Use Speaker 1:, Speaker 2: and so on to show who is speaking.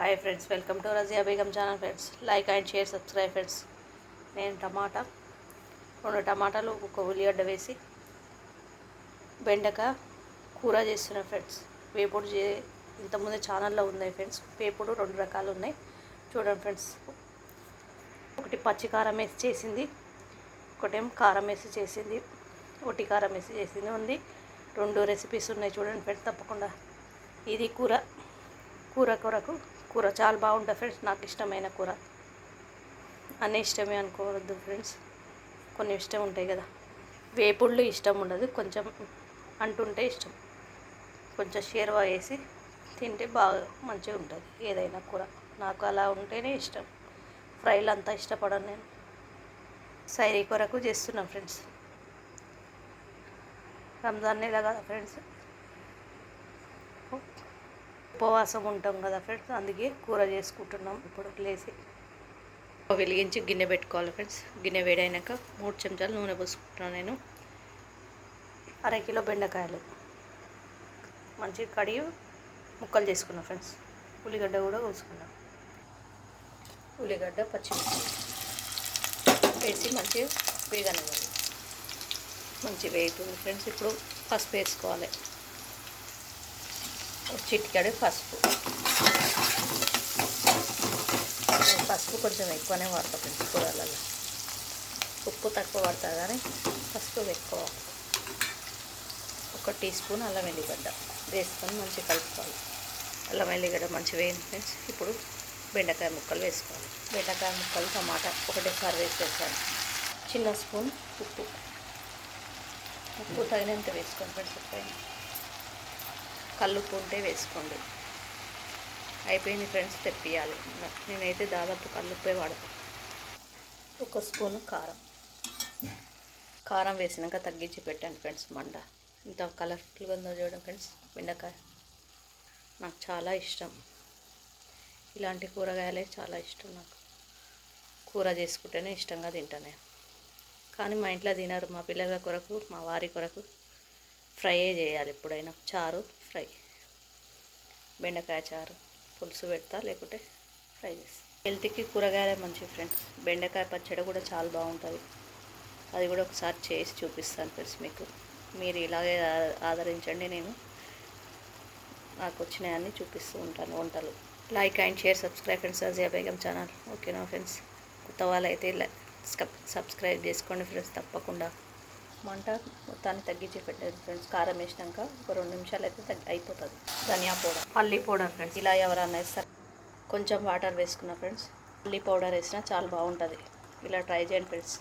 Speaker 1: Hi friends welcome to Razia Begum channel friends. Like and share subscribe friends. నేను tomato రెండు టమాటాలు ఒక ఉల్లిగడ్డ వేసి బెండక కూర చేస్తున్నా ఫ్రెండ్స్. వేపుడు చే ఇంతకుముందు ఛానల్లో ఉన్నాయి ఫ్రెండ్స్. వేపుడు రెండు రకాలు ఉన్నాయి. చూడండి ఫ్రెండ్స్. ఒకటి పచ్చి కారం వేసి చేసింది ఒకటేం కారం వేసి చేసింది ఒట్టి కారం వేసి చేసింది ఉంది. రెండు రెసిపీస్ ఉన్నాయి చూడండి ఫ్రెండ్స్ తప్పకుండా. ఇది కూర కూర కొరకు కూర చాలా బాగుంటుంది ఫ్రెండ్స్ నాకు ఇష్టమైన కూర. అన్నీ ఇష్టమే అనుకోవద్దు ఫ్రెండ్స్. కొన్ని ఇష్టం ఉంటాయి కదా. వేపుళ్ళు ఇష్టం ఉండదు కొంచెం అంటుంటే ఇష్టం. కొంచెం షేర్వా వేసి తింటే బాగా మంచిగా ఉంటుంది ఏదైనా కూర. నాకు అలా ఉంటేనే ఇష్టం. ఫ్రైలు అంతా ఇష్టపడను నేను. సైరీ కొరకు చేస్తున్నాను ఫ్రెండ్స్. రంజాన్ నెల కదా ఫ్రెండ్స్. ఉపవాసం ఉంటాం కదా ఫ్రెండ్స్ అందుకే కూర చేసుకుంటున్నాం ఇప్పుడు లేచి వెలిగించి గిన్నె పెట్టుకోవాలి ఫ్రెండ్స్. గిన్నె వేడైనాక మూడు చెంచాలు నూనె పోసుకుంటున్నాను నేను. అరకిలో బెండకాయలు. మంచిగా కడిగి ముక్కలు చేసుకున్నాం ఫ్రెండ్స్. ఉల్లిగడ్డ కూడా కోసుకున్నాం ఉల్లిగడ్డ పచ్చిమిర్చి వేసి మంచిగా వేగనివ్వాలి. మంచి వేగుతుంది ఫ్రెండ్స్. ఇప్పుడు పసుపు వేసుకోవాలి. చిటికాడు పసుపు. పసుపు కొంచెం ఎక్కువనే వాడతా ఫ్రెండ్స్ కూరలలో. ఉప్పు తక్కువ పడతా కానీ పసుపు ఎక్కువ ఒక టీ స్పూన్ అల్లం వెల్లిగడ్డ వేసుకొని మంచిగా కలుపుకోవాలి. అల్లం వెల్లిగడ్డ మంచిగా వేయండి ఫ్రెండ్స్. ఇప్పుడు బెండకాయ ముక్కలు వేసుకోవాలి. బెండకాయ ముక్కలు టమాటా ఒకటేసారి వేసేసాను. చిన్న స్పూన్ ఉప్పు. ఉప్పు తగినంత వేసుకోండి ఫ్రెండ్స్. కల్లుప్పు ఉంటే వేసుకోండి. అయిపోయింది ఫ్రెండ్స్ తెప్పియాలి. నేనైతే దాదాపు కల్లుప్పే వాడతాను ఒక స్పూన్ కారం. కారం వేసినాక తగ్గించి పెట్టాను ఫ్రెండ్స్ మండ. ఇంత కలర్ఫుల్గా ఉందో చూడండి ఫ్రెండ్స్ బెండకాయ. నాకు చాలా ఇష్టం. ఇలాంటి కూరగాయలే చాలా ఇష్టం నాకు. కూర చేసుకుంటేనే ఇష్టంగా తింటాను. కానీ మా ఇంట్లో తినరు మా పిల్లల కొరకు మా వారి కొరకు ఫ్రైయే చేయాలి ఎప్పుడైనా. చారు ఫ్రై. బెండకాయ చారు పులుసు పెడతా లేకుంటే ఫ్రై చేస్తా. హెల్త్కి కూరగాయలే మంచి ఫ్రెండ్స్. బెండకాయ పచ్చడి కూడా చాలా బాగుంటుంది. అది కూడా ఒకసారి చేసి చూపిస్తాను ఫ్రెండ్స్ మీకు. మీరు ఇలాగే ఆదరించండి నేను. నాకు వచ్చినాయన్నీ చూపిస్తూ ఉంటాను వంటలు. Like and share subscribe friends. Razia Begum channel. ఓకేనా ఫ్రెండ్స్? కొత్త వాళ్ళైతే అయితే సబ్స్క్రైబ్ చేసుకోండి ఫ్రెండ్స్ తప్పకుండా. మంట మొత్తాన్ని తగ్గించి పెట్టండి ఫ్రెండ్స్ కారం వేసినాక ఒక రెండు నిమిషాలు అయితే తగ్గి అయిపోతుంది. ధనియా పౌడర్. పల్లి పౌడర్ ఫ్రెండ్స్ ఇలా ఎవరన్నా వేస్తారు. కొంచెం వాటర్ వేసుకున్న ఫ్రెండ్స్ పల్లి పౌడర్ వేసినా చాలా బాగుంటుంది. ఇలా ట్రై చేయండి ఫ్రెండ్స్